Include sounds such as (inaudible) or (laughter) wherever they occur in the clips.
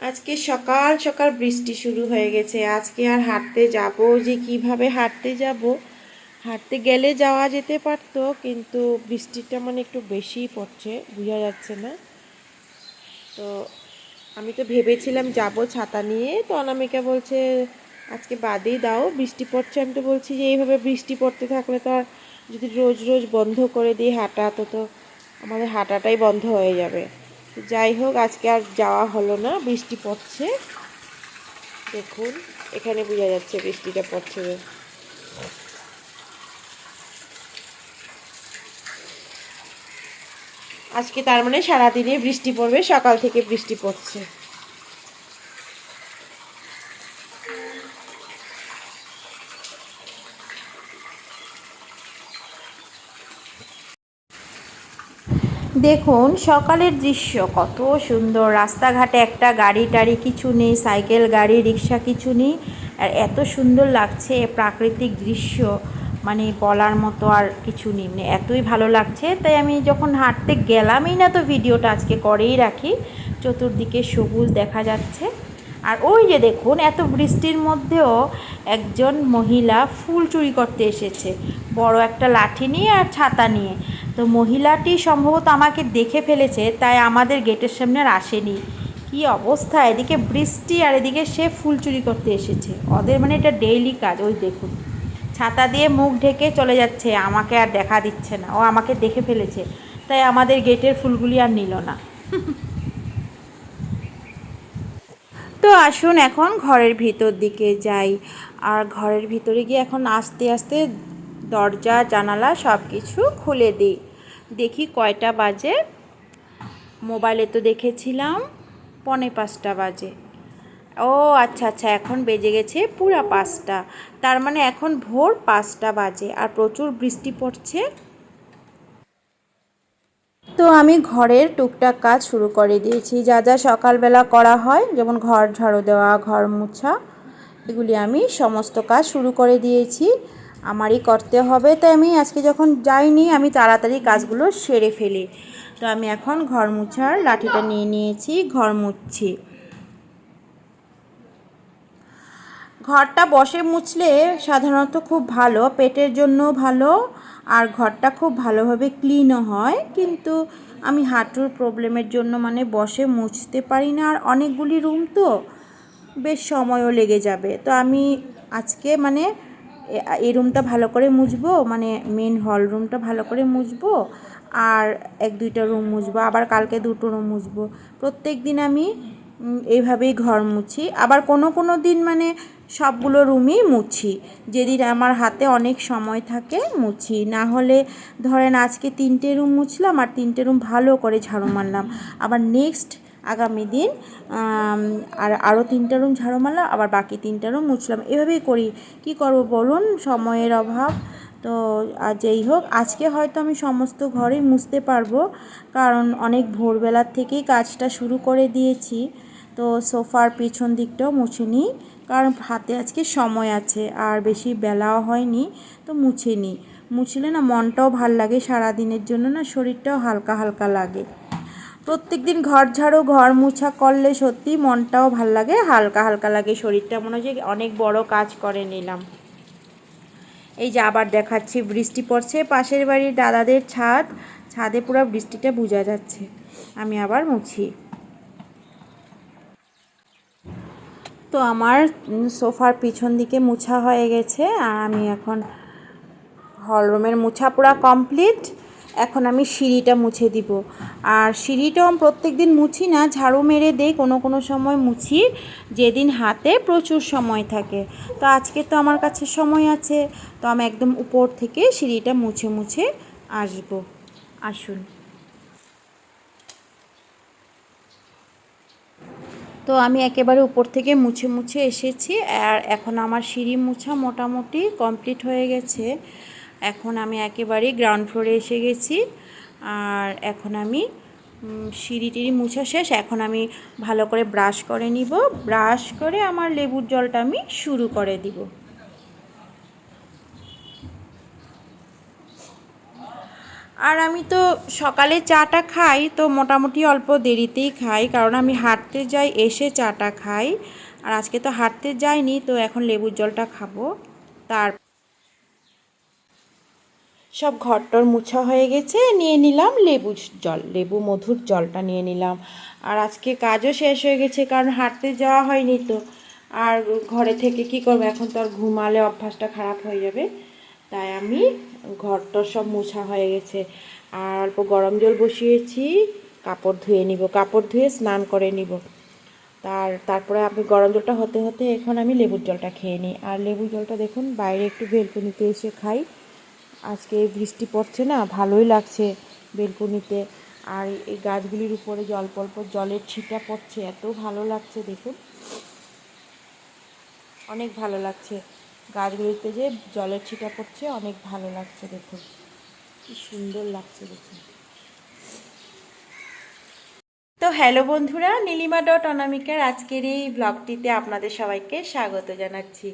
আজকে সকাল সকাল বৃষ্টি শুরু হয়ে গেছে। আজকে আর হাঁটতে যাব যে কীভাবে হাঁটতে যাব? হাঁটতে গেলে যাওয়া যেতে পারতো, কিন্তু বৃষ্টিটা মানে একটু বেশিই পড়ছে, বোঝা যাচ্ছে না। তো আমি তো ভেবেছিলাম যাব ছাতা নিয়ে। তো অনামিকা বলছে, আজকে বাদেই দাও, বৃষ্টি পড়ছে। আমি তো বলছি যে, এইভাবে বৃষ্টি পড়তে থাকলে তো আর যদি রোজ রোজ বন্ধ করে দিই হাঁটা, তো তো আমাদের হাঁটাটাই বন্ধ হয়ে যাবে। তো যাই হোক, আজকে আর যাওয়া হলো না, বৃষ্টি পড়ছে। দেখুন, এখানে বোঝা যাচ্ছে বৃষ্টিটা পড়ছে। আজকে তার মানে সারাদিনে বৃষ্টি পড়বে, সকাল থেকে বৃষ্টি পড়ছে। দেখুন, সকালের দৃশ্য কত সুন্দর। রাস্তাঘাটে একটা গাড়ি টাড়ি কিছু নেই, সাইকেল, গাড়ি, রিক্সা কিছু নেই। আর এত সুন্দর লাগছে প্রাকৃতিক দৃশ্য। মানে বলার মতো আর কিছু নেই মানে এতই ভালো লাগছে। তাই আমি যখন হাঁটতে গেলামই না, তো ভিডিওটা আজকে করেই রাখি। চতুর্দিকে সবুজ দেখা যাচ্ছে। আর ওই যে দেখুন, এত বৃষ্টির মধ্যেও একজন মহিলা ফুল চুরি করতে এসেছে। বড় একটা লাঠি নিয়ে আর ছাতা নিয়ে। তো মহিলাটি সম্ভবত আমাকে দেখে ফেলেছে, তাই আমাদের গেটের সামনে আর আসেনি। কি অবস্থা, এদিকে বৃষ্টি আর এদিকে সে ফুল চুরি করতে এসেছে। ওদের মানে এটা ডেইলি কাজ, ওই দেখুন। ছাতা দিয়ে মুখ ঢেকে চলে যাচ্ছে, আমাকে আর দেখা দিচ্ছে না। ও আমাকে দেখে ফেলেছে, তাই আমাদের গেটের ফুলগুলি আর নিল না। (laughs) তো আসুন এখন ঘরের ভিতর দিকে যাই। আর ঘরের ভিতরে গিয়ে এখন আস্তে আস্তে দরজা, জানালা সব কিছু খুলে দিই। দেখি কয়টা বাজে। মোবাইলে তো দেখেছিলাম, পনে পাঁচটা বাজে। ও আচ্ছা আচ্ছা এখন বেজে গেছে পুরা পাঁচটা। তার মানে এখন ভোর পাঁচটা বাজে। আর প্রচুর বৃষ্টি পড়ছে। তো আমি ঘরের টুকটাক কাজ শুরু করে দিয়েছি। যা যা সকালবেলা করা হয়, যেমন ঘর ঝাড়ু দেওয়া, ঘর মুছা, এগুলি আমি সমস্ত কাজ শুরু করে দিয়েছি। আমারই করতে হবে। তাই আমি আজকে যখন যাইনি, আমি তাড়াতাড়ি কাজগুলো সেরে ফেলি। তো আমি এখন ঘর মুছার লাঠিটা নিয়ে নিয়েছি, ঘর মুছছি। ঘরটা বসে মুছলে সাধারণত খুব ভালো, পেটের জন্য ভালো আর ঘরটা খুব ভালোভাবে ক্লিনও হয়, কিন্তু আমি হাঁটুর প্রবলেমের জন্য মানে বসে মুছতে পারি না, আর অনেকগুলি রুম তো বেশ সময়ও লেগে যাবে। তো আমি আজকে মানে এই রুমটা ভালো করে মুছবো মানে মেন হল রুমটা ভালো করে মুছবো, আর এক দুইটা রুম মুছবো, আবার কালকে দুটো রুম মুছবো। প্রত্যেক দিন আমি এইভাবেই ঘর মুছি। আবার কোনো কোনো দিন মানে সবগুলো রুমই মুছি। যেদিন আমার হাতে অনেক সময় থাকে, মুছি। না হলে ধরেন আজকে তিনটে রুম মুছলাম আর তিনটে রুম ভালো করে ঝাড়ু মারলাম। আবার নেক্সট আগামী দিন আর আরও তিনটা রুম ঝাড়ু মারলাম, আবার বাকি তিনটা রুম মুছলাম। এভাবেই করি। কি করব বলুন? সময়ের অভাব। তো যেই হোক, আজকে হয়তো আমি সমস্ত ঘরেই মুছতে পারব, কারণ অনেক ভোরবেলার থেকেই কাজটা শুরু করে দিয়েছি। তো সোফার পিছন দিকটাও মুছে নিই। কারণ হাতে আজকে সময় আছে, আর বেশি বেলাও হয়নি, তো মুছে নিই মুছলে না মনটাও ভালো লাগে সারা দিনের জন্য না শরীরটাও হালকা হালকা লাগে। প্রত্যেক দিন ঘর ঝাড়ু, ঘর মুছা করলে সত্যি মনটাও ভালো লাগে, হালকা হালকা লাগে শরীরটা। মনে হয় অনেক বড় কাজ করে নিলাম। এই যে আবার দেখাচ্ছি, বৃষ্টি পড়ছে, পাশের বাড়ির দাদাদের ছাদ। ছাদে পুরো বৃষ্টিটা বোঝা যাচ্ছে। আমি আবার মুছি। তো আমার সোফার পিছন দিকে মুছা হয়ে গেছে আর আমি এখন হলরুমের মুছা পুরা কমপ্লিট এখন আমি সিঁড়িটা মুছে দিব। আর সিঁড়িটাও প্রত্যেক দিন মুছি না, ঝাড়ু মেরে দেই, কোনো কোনো সময় মুছি। যেদিন হাতে প্রচুর সময় থাকে। তো আজকে তো আমার কাছে সময় আছে, তো আমি একদম উপর থেকে সিঁড়িটা মুছে মুছে আসব। আসুন। তো আমি একেবারে উপর থেকে মুছে মুছে এসেছি আর এখন আমার সিঁড়ি মুছা মোটামুটি কমপ্লিট হয়ে গেছে। এখন আমি একেবারেই গ্রাউন্ড ফ্লোরে এসে গেছি আর এখন আমি সিঁড়ি টিড়ি মুছা শেষ। এখন আমি ভালো করে ব্রাশ করে নিব। ব্রাশ করে আমার লেবুর জলটা আমি শুরু করে দিব। আর আমি তো সকালে চাটা খাই, তো মোটামুটি অল্প দেরিতেই খাই, কারণ আমি হাঁটতে যাই, এসে চাটা খাই। আর আজকে তো হাঁটতে যাইনি, তো এখন লেবুর জলটা খাব। তার সব ঘরটর মুছা হয়ে গেছে, নিয়ে নিলাম লেবু জল, লেবু মধুর জলটা নিয়ে নিলাম। আর আজকে কাজও শেষ হয়ে গেছে, কারণ হাঁটতে যাওয়া হয়নি তো। আর ঘরে থেকে কি করব, এখন তো আর ঘুমালে অভ্যাসটা খারাপ হয়ে যাবে। তাই আমি ঘরটর সব মোছা হয়ে গেছে। আর অল্প গরম জল বসিয়েছি, কাপড় ধুয়ে নিব। কাপড় ধুয়ে স্নান করে নিব। তার, তারপরে আমি গরম জলটা হতে হতে এখন আমি লেবুর জলটা খেয়ে নিই। আর লেবুর জলটা দেখুন, বাইরে একটু বেলকনিতে এসে খাই। আজকে বৃষ্টি পড়ছে না, ভালোই লাগছে বেলকনিতে। আর এই গাছগুলির উপরে যে অল্প অল্প জলের ছিটা পড়ছে, এত ভালো লাগছে দেখুন। অনেক ভালো লাগছে। গাছগুলিতে যে জলের ছিটা পড়ছে অনেক ভালো লাগছে দেখুন কি সুন্দর লাগছে দেখুন তো হ্যালো বন্ধুরা, নীলিমা ডট অনামিকার আজকের এই ব্লগটিতে আপনাদের সবাইকে স্বাগত জানাচ্ছি।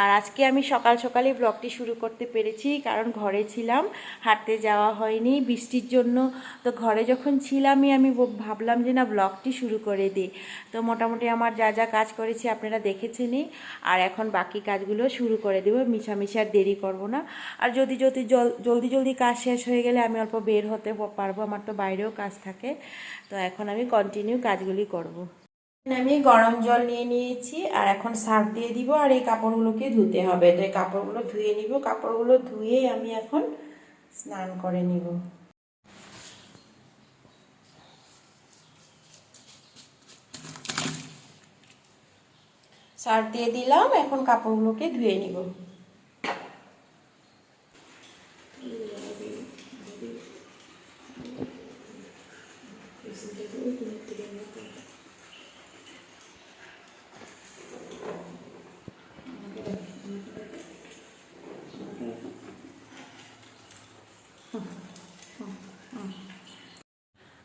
আর আজকে আমি সকাল সকালে ব্লগটি শুরু করতে পেরেছি, কারণ ঘরে ছিলাম, হাঁটতে যাওয়া হয়নি, বৃষ্টির জন্য। তো ঘরে যখন ছিলামই, আমি ভাবলাম যে না, ব্লগটি শুরু করে দিই। তো মোটামুটি আমার যা যা কাজ করেছি আপনারা দেখেছেনই, আর এখন বাকি কাজগুলো শুরু করে দেবো মিশামিশি আর দেরি করব না। আর যদি যদি জলদি জলদি কাজ শেষ হয়ে গেলে আমি অল্প বের হতে পারব, আমার তো বাইরেও কাজ থাকে। তো এখন আমি কন্টিনিউ কাজগুলি করব। আমি গরম জল নিয়ে নিয়েছি, আর এখন সার্ফ দিয়ে দিব, আর এই কাপড়গুলোকে ধুতে হবে। তো এই কাপড়গুলো ধুয়ে নিব, কাপড়গুলো ধুয়ে আমি এখন স্নান করে নিব। সার্ফ দিয়ে দিলাম, এখন কাপড়গুলোকে ধুয়ে নিব।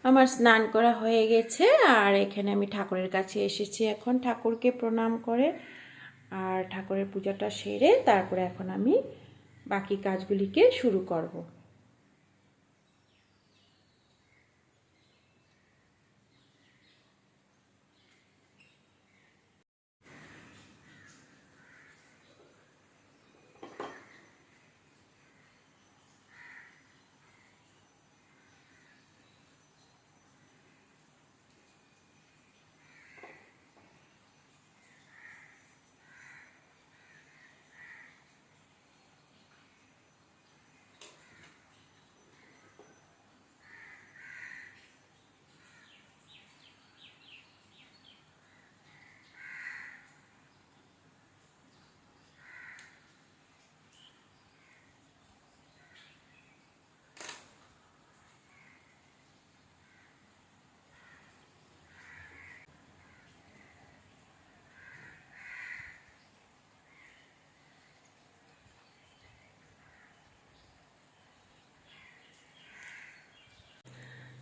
আমার স্নান করা হয়ে গেছে, আর এখানে আমি ঠাকুরের কাছে এসেছি এখন। ঠাকুরকে প্রণাম করে, আর ঠাকুরের পূজাটা সেরে তারপরে এখন আমি বাকি কাজগুলিকে শুরু করব।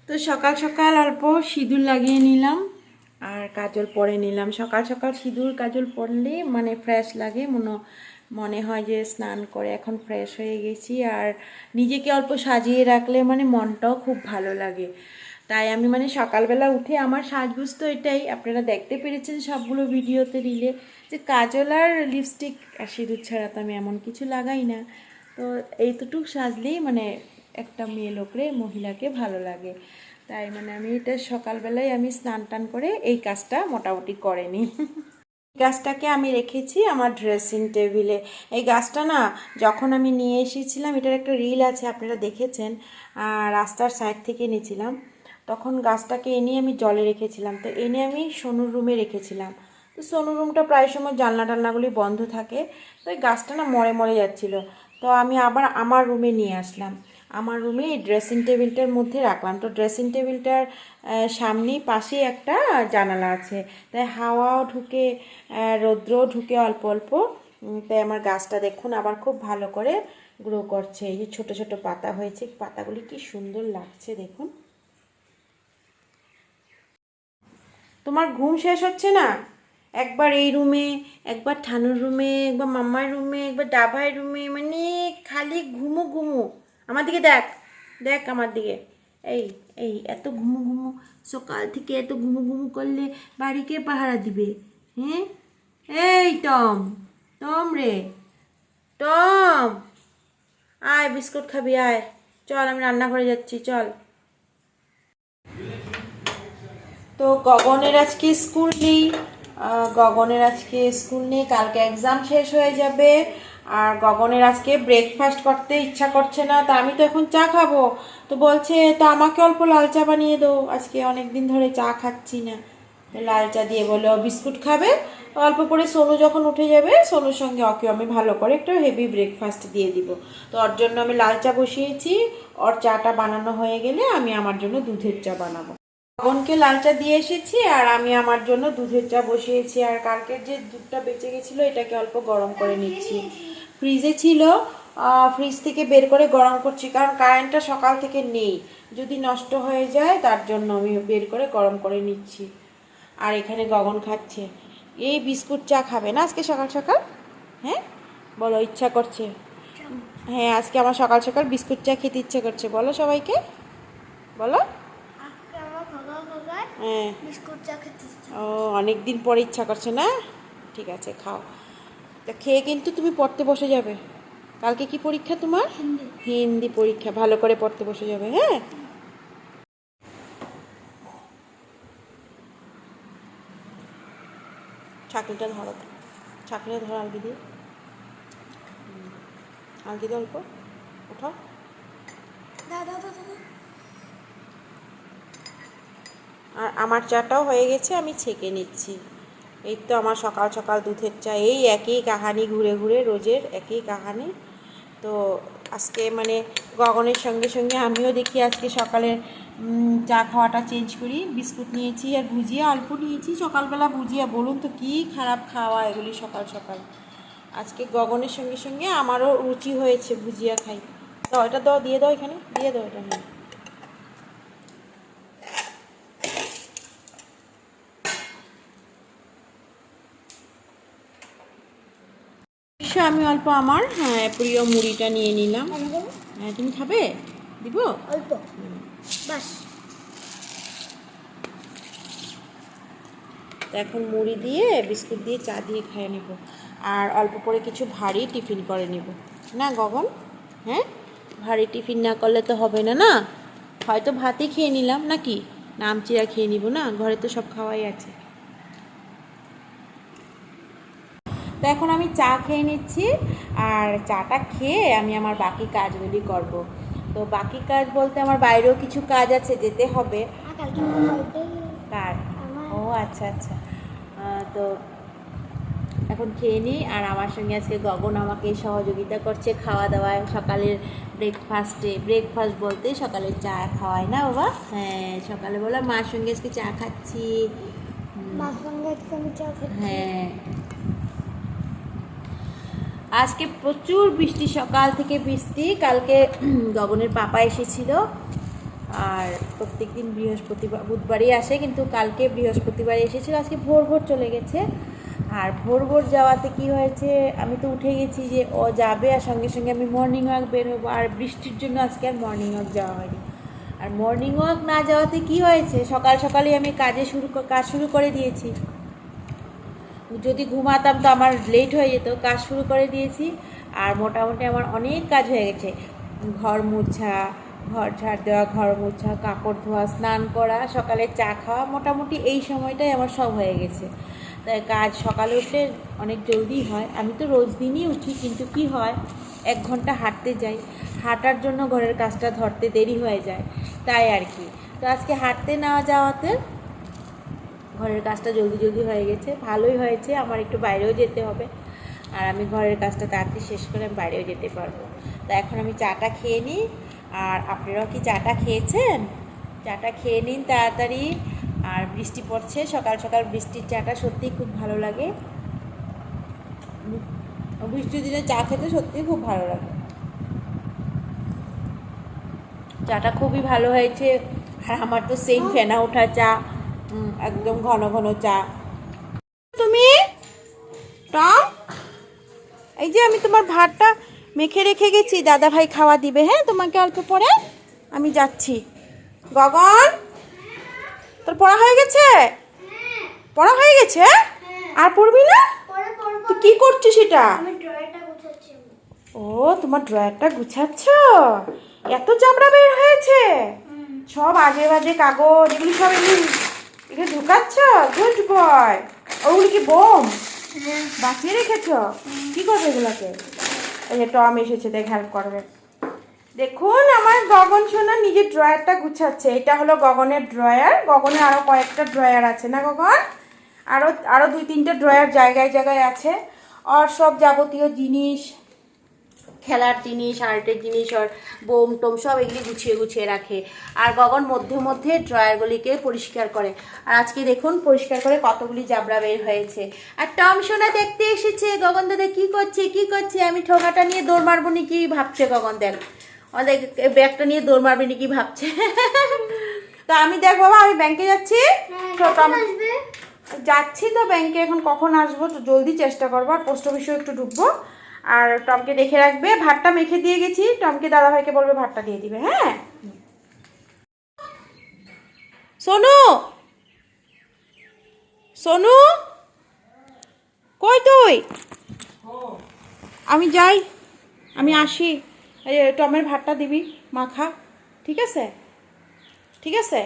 তো সকাল সকাল অল্প সিঁদুর লাগিয়ে নিলাম আর কাজল পরে নিলাম। সকাল সকাল সিঁদুর, কাজল পরলে মানে ফ্রেশ লাগে, মনে মনে হয় যে স্নান করে এখন ফ্রেশ হয়ে গেছি। আর নিজেকে অল্প সাজিয়ে রাখলে মানে মনটাও খুব ভালো লাগে। তাই আমি মানে সকালবেলা উঠে আমার সাজগুজ তো এটাই। আপনারা দেখতে পেরেছেন সবগুলো ভিডিওতে রিলে যে কাজল আর লিপস্টিক আর সিঁদুর ছাড়া তো আমি এমন কিছু লাগাই না। তো এইতটুক সাজলেই মানে একটা মেয়ে লোকরে, মহিলাকে ভালো লাগে। তাই মানে আমি এটা সকালবেলায় আমি স্নান টান করে এই কাজটা মোটামুটি করে নিই গাছটাকে আমি রেখেছি আমার ড্রেসিং টেবিলে এই গাছটা না, যখন আমি নিয়ে এসেছিলাম, এটার একটা রিল আছে, আপনারা দেখেছেন রাস্তার সাইড থেকে নিয়েছিলাম তখন গাছটাকে এনে আমি জলে রেখেছিলাম। তো এনে আমি সোনুর রুমে রেখেছিলাম। তো সোনুর রুমটা প্রায় সময় জানলা টান্নাগুলি বন্ধ থাকে। তো এই গাছটা না মরে মরে যাচ্ছিল। তো আমি আবার আমার রুমে নিয়ে আসলাম। আমার রুমে এই ড্রেসিং টেবিলটার মধ্যে রাখলাম। তো ড্রেসিং টেবিলটার সামনেই পাশেই একটা জানালা আছে। তাই হাওয়াও ঢুকে রৌদ্রও ঢুকে অল্প অল্প। তাই আমার গাছটা দেখুন আবার খুব ভালো করে গ্রো করছে। এই যে ছোটো ছোটো পাতা হয়েছে, পাতাগুলি কি সুন্দর লাগছে দেখুন। তোমার ঘুম শেষ হচ্ছে না? একবার এই রুমে একবার ঠানুর রুমে একবার মামার রুমে একবার ডাবাই রুমে মানে খালি ঘুমো ঘুমো। আমার দিকে দেখ দেখ আমার দিকে। এই এই, এত ঘুমু ঘুমু, সকাল থেকে এত ঘুমু ঘুমু করলে বাড়িকে পাহারা দিবে? হ্যাঁ? এই, টম টম রে, টম। আয়, বিস্কুট খাবি, আয়। চল, আমি রান্নাঘরে যাচ্ছি, চল। তো গগনের আজকে স্কুল নেই। গগনের আজকে স্কুল নেই, কালকে এক্সাম শেষ হয়ে যাবে। আর গগনের আজকে ব্রেকফাস্ট করতে ইচ্ছা করছে না, তা আমি তো এখন চা খাব। তো বলছে, তো আমাকে অল্প লাল চা বানিয়ে দাও, আজকে অনেক দিন ধরে চা খাচ্ছি না। লাল চা দিয়ে বলে বিস্কুট খাবে? অল্প করে সোনু যখন উঠে যাবে, সোনুর সঙ্গে ওকে আমি ভালো করে একটা হেভি ব্রেকফাস্ট দিয়ে দিব। তো ওর জন্য আমি লাল চা বসিয়েছি, ওর চাটা বানানো হয়ে গেলে আমি আমার জন্য দুধের চা বানাবো। গগনকে লাল চা দিয়ে এসেছি আর আমি আমার জন্য দুধের চা বসিয়েছি। আর কালকের যে দুধটা বেঁচে গেছিল, এটাকে অল্প গরম করে নিচ্ছি। ফ্রিজে ছিল ফ্রিজ থেকে বের করে গরম করছি কারণ কারেন্টটা সকাল থেকে নেই। যদি নষ্ট হয়ে যায় তার জন্য আমি বের করে গরম করে নিচ্ছি। আর এখানে গগন খাচ্ছে। এই বিস্কুট চা খাবে না আজকে সকাল সকাল? হ্যাঁ? বলো ইচ্ছা করছে। হ্যাঁ আজকে আমার সকাল সকাল বিস্কুট চা খেতে ইচ্ছে করছে। বলো সবাইকে। বলো। হ্যাঁ। বিস্কুট চা ও অনেক দিন পরে ইচ্ছা করছে না? ঠিক আছে খাও। তা খেয়ে কিন্তু তুমি পড়তে বসে যাবে। কালকে কি পরীক্ষা তোমার? হিন্দি। পরীক্ষা ভালো করে পড়তে বসে যাবে হ্যাঁ? ছাকলিটা ধরো ছাকলিটা ধরো আলগি দিয়ে। আলগি দিয়ে অল্প ওঠাও আর আমার চাটাও হয়ে গেছে আমি ছেঁকে নিচ্ছি। এই তো আমার সকাল সকাল দুধের চা, এই একই কাহানি ঘুরে ঘুরে, রোজের একই কাহানি। তো আজকে মানে গগনের সঙ্গে সঙ্গে আমিও দেখি আজকে সকালে চা খাওয়াটা চেঞ্জ করি। বিস্কুট নিয়েছি আর ভুজিয়া, অল্প নিয়েছি, সকালবেলা ভুজিয়া। বলুন তো কী খারাপ খাওয়া এগুলি সকাল সকাল? আজকে গগনের সঙ্গে সঙ্গে আমারও রুচি হয়েছে ভুজিয়া খাই। দাও এটা দাও, দিয়ে দাও এখানে, দিয়ে দাও এটা হ্যাঁ সে আমি অল্প আমার হ্যাঁ প্রিয় মুড়িটা নিয়ে নিলাম? হ্যাঁ তুমি খাবে? দিব? অল্প। বাস। এখন মুড়ি দিয়ে বিস্কুট দিয়ে চা দিয়ে খেয়ে নেব। আর অল্প করে কিছু ভারী টিফিন করে নেব। না গগন? হ্যাঁ? ভারী টিফিন না করলে তো হবে না না? হয়তো ভাতই খেয়ে নিলাম নাকি? নামচিরা খেয়ে নিব না? ঘরে তো সব খাওয়াই আছে তো এখন আমি চা খেয়ে নিচ্ছি আর চাটা খেয়ে আমি আমার বাকি কাজগুলি করব। তো বাকি কাজ বলতে আমার বাইরেও কিছু কাজ আছে যেতে হবে। কার? ও আচ্ছা আচ্ছা। তো এখন খেয়ে নিই আর আমার সঙ্গে আজকে গগন আমাকে সহযোগিতা করছে খাওয়া দাওয়ায় সকালের ব্রেকফাস্টে ব্রেকফাস্ট বলতে সকালে চা খাওয়ায় না বাবা? হ্যাঁ সকালে বললাম মার সঙ্গে আজকে চা খাচ্ছি। হ্যাঁ। আজকে প্রচুর বৃষ্টি, সকাল থেকে বৃষ্টি, কালকে (clears throat) গগনের পাপা এসেছিল। আর প্রত্যেক দিন বৃহস্পতিবার, বুধবারই আসে, কিন্তু কালকে বৃহস্পতিবার এসেছিল। আজকে ভোর ভোর চলে গেছে। আর ভোর ভোর যাওয়াতে কি হয়েছে, আমি তো উঠে গেছি যে ও যাবে আর সঙ্গে সঙ্গে আমি মর্নিং ওয়াক বের হব। আর বৃষ্টির জন্য আজকে আর মর্নিং ওয়াক যাওয়া হয়নি। আর মর্নিং ওয়াক না যাওয়াতে কি হয়েছে? সকাল সকালেই আমি কাজে শুরু কাজ শুরু করে দিয়েছি। যদি ঘুমাতাম তো আমার লেট হয়ে যেত, কাজ শুরু করে দিয়েছি, আর মোটামুটি আমার অনেক কাজ হয়ে গেছে। ঘর মোছা, ঘর ঝাড় দেওয়া, ঘর মোছা, কাপড় ধোয়া, স্নান করা, সকালে চা খাওয়া, মোটামুটি এই সময়টাই আমার সব হয়ে গেছে। তাই কাজ সকালে উঠে অনেক জলদি হয়। আমি তো রোজ দিনই উঠি, কিন্তু কি হয়, এক ঘণ্টা হাঁটতে যাই। হাঁটার জন্য ঘরের কাজটা ধরতে দেরি হয়ে যায়, তাই আর কি। তো আজকে হাঁটতে না যাওয়াতে ঘরের কাজটা জলদি জলদি হয়ে গেছে। ভালোই হয়েছে, আমার একটু বাইরেও যেতে হবে। আর আমি ঘরের কাজটা তাড়াতাড়ি শেষ করে আমি বাইরেও যেতে পারব। তা এখন আমি চাটা খেয়ে নিই। আর আপনারাও কি চাটা খেয়েছেন? চাটা খেয়ে নিন তাড়াতাড়ি। আর বৃষ্টি পড়ছে, সকাল সকাল বৃষ্টির চাটা সত্যিই খুব ভালো লাগে। বৃষ্টির দিনে চা খেতে সত্যিই খুব ভালো লাগে। চাটা খুবই ভালো হয়েছে। আর আমার তো সেম ফেনা ওঠা চা। একদম ঘন ঘন চা। তুমি? টম? এই যে আমি তোমার ভাতটা মেখে রেখে গেছি দাদা ভাই খাওয়া দিবে হ্যাঁ? তোমাকে অল্প পরে আমি যাচ্ছি। গগন? তোর পড়া হয়ে গেছে? পড়া হয়ে গেছে? আর পড়বি না? তুই কি করছিস গুছাচ্ছি ও, তোমার ড্রয়ারটা গুছাচ্ছ? এত চামড়া বের হয়েছে। সব আজে বাজে কাগজ, এগুলি সব এগুলি এগুলো ঢুকাচ্ছ? গুড বয় ওগুলি কি বোম? বাঁচিয়ে রেখেছ? কি করবে এগুলোকে? এই যে টম এসেছে দেখ হেল্প করবে। দেখুন আমার গগন সোনা নিজের ড্রয়ারটা গুছাচ্ছে। এটা হলো গগনের ড্রয়ার। গগনের আরও কয়েকটা ড্রয়ার আছে না গগন? আরও আরও দুই তিনটে ড্রয়ার জায়গায় জায়গায় আছে। আর সব যাবতীয় জিনিস খেলার জিনিস আর্টের জিনিস আর বোম টোম সব এগুলি গুছিয়ে গুছিয়ে রাখে। আর গগন মধ্যে মধ্যে ড্রয়ারগুলিকে পরিষ্কার করে। আর আজকে দেখুন পরিষ্কার করে কতগুলি জাবরা বের হয়েছে। আর টম সোনা দেখতে এসেছে গগন দাদা কি করছে কি করছে? আমি ঠোকাটা নিয়ে দৌড় মারবো নি কি ভাবছে গগন দেখ আমাদের ব্যাগটা নিয়ে দৌড় মারবে নি কি ভাবছে? তো আমি দেখ বাবা আমি ব্যাংকে যাচ্ছি। আসবে? যাচ্ছি তো ব্যাংকে এখন কখন আসব? তো জলদি চেষ্টা করব আর পোস্ট অফিসেও একটু ঢুকবো। আর টমকে দেখে রাখবে। ভাতটা মেখে দিয়ে গেছি। টমকে দাদাভাইকে বলবে ভাতটা দিয়ে দিবে হ্যাঁ? সোনু! সোনু! কই তুই? আমি যাই। আমি আসি। টমের ভাতটা দিবি, মাখা। ঠিক আছে? ঠিক আছে?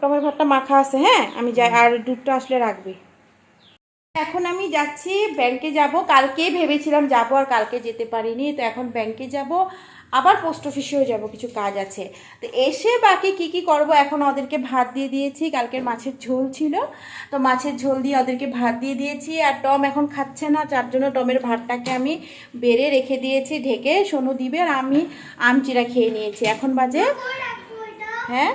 টমের ভাতটা মাখা আছে হ্যাঁ? আমি যাই। আর দুধটা আসলে রাখবি। এখন আমি যাচ্ছি ব্যাংকে যাব। কালকেই ভেবেছিলাম যাব আর কালকে যেতে পারিনি। তো এখন ব্যাংকে যাব। আবার পোস্ট অফিসেও যাব কিছু কাজ আছে। তো এসে বাকি কি কি করব এখন ওদেরকে ভাত দিয়ে দিয়েছি। কালকের মাছের ঝোল ছিল। তো মাছের ঝোল দিয়ে ওদেরকে ভাত দিয়ে দিয়েছি। আর টম এখন খাচ্ছে না যার জন্য টমের ভাতটাকে আমি বেড়ে রেখে দিয়েছি ঢেকে। সোনু দিবে আর আমি আমচিরা খেয়ে নিয়েছি। এখন বাজে হ্যাঁ?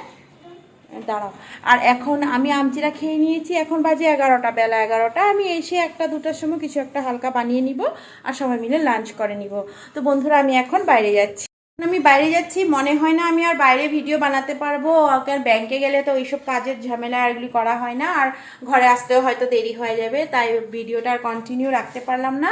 দাঁড়াও। আর এখন আমি আমচিরা খেয়ে নিয়েছি, এখন বাজে এগারোটা, বেলা এগারোটা। আমি এসে একটা দুটার সময় কিছু একটা হালকা বানিয়ে নিব আর সবাই মিলে লাঞ্চ করে নিব। তো বন্ধুরা, আমি এখন বাইরে যাচ্ছি। আমি বাইরে যাচ্ছি, মনে হয় না আমি আর বাইরে ভিডিও বানাতে পারব। আর ব্যাংকে গেলে তো ওইসব কাজের ঝামেলা এগুলি করা হয় না। আর ঘরে আসতেও হয়তো দেরি হয়ে যাবে, তাই ভিডিওটা আর কন্টিনিউ রাখতে পারলাম না।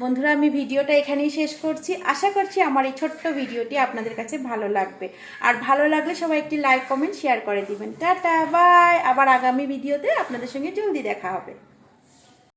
বন্ধুরা, আমি ভিডিওটা এখানেই শেষ করছি। আশা করছি আমার এই ছোট্ট ভিডিওটি আপনাদের কাছে ভালো লাগবে। আর ভালো লাগলে সবাই একটি লাইক কমেন্ট শেয়ার করে দিবেন। টাটা বাই আবার আগামী ভিডিওতে আপনাদের সঙ্গে জলদি দেখা হবে।